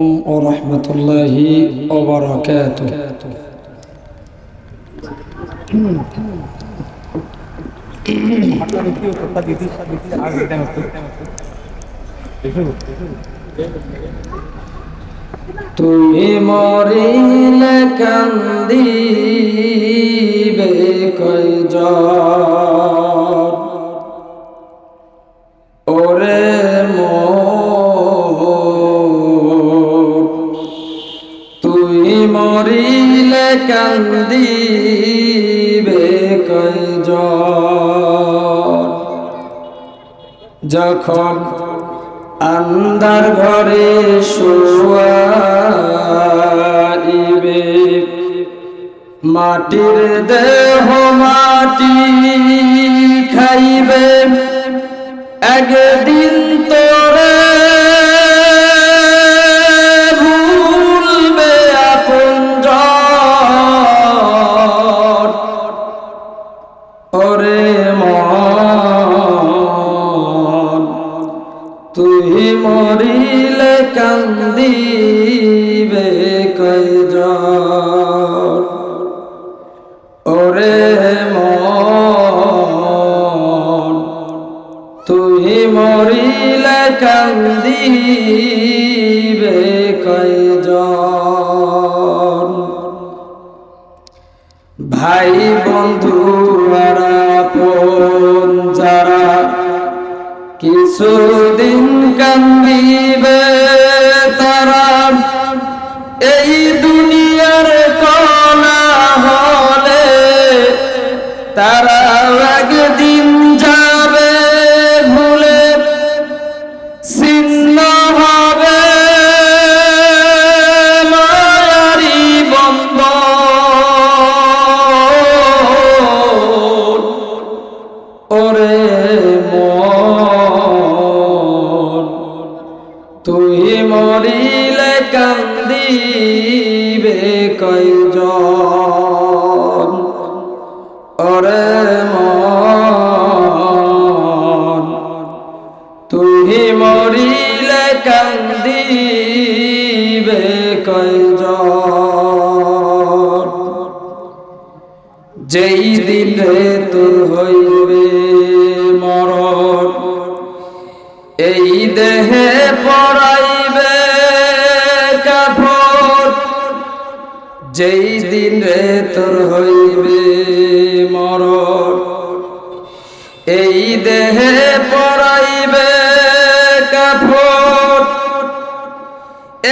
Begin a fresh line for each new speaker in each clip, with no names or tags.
ورحمة الله وبركاته তুমি মরিলে কান্দিবে কান্দিবে কয়জন? যখন আন্দার ঘরে শোয়াইবে মাটির দেহ মাটি খাইবে একদিন মরিলে কান্দিবে কয়জন? ওরে মন তুই মরিলে কান্দিবে কয়জন? ভাই বন্ধু আর কিছুদিন কান্দিবে তারা। এই দুনিয়ার কলা হলে তারা একদিন যাবে কয়জন? ওরে মন তুই মরিলে কান্দিবে কয়জন? যেই দিন তোর হইবে মরণ, এই দেহে পড়াইবে যেই দিন রে তোর হইবে মরণ, এই দেহে পড়াইবে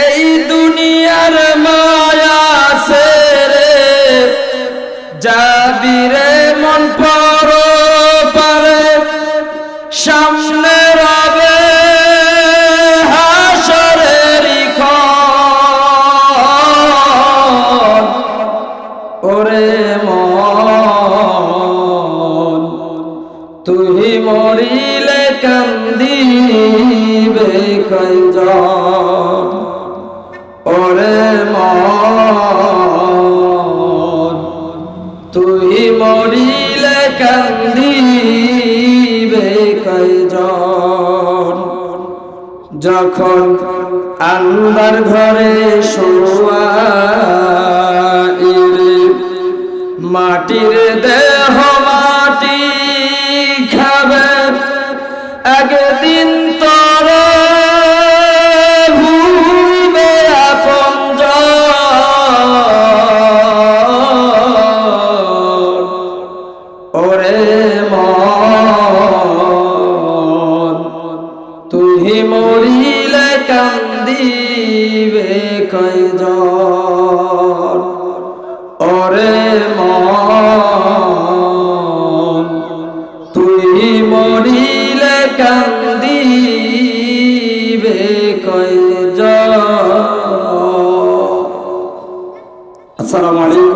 এই দুনিয়ার মায়া সেরে যাবি রে মন পর পারে, সামনে ওরে মন, তুই মরিলে কান্দিবে কয়জন? ওরে মন, তুই মরিলে কান্দিবে কয়জন? যখন আন্দার ঘরে শোয়াইবে মাটির দেহ মাটি খাবে। একদিন তর ভূমে আপন ওরে মন তুহি মরিলে কান্দিবে কয়জন? ওরে আসসালামু আলাইকুম।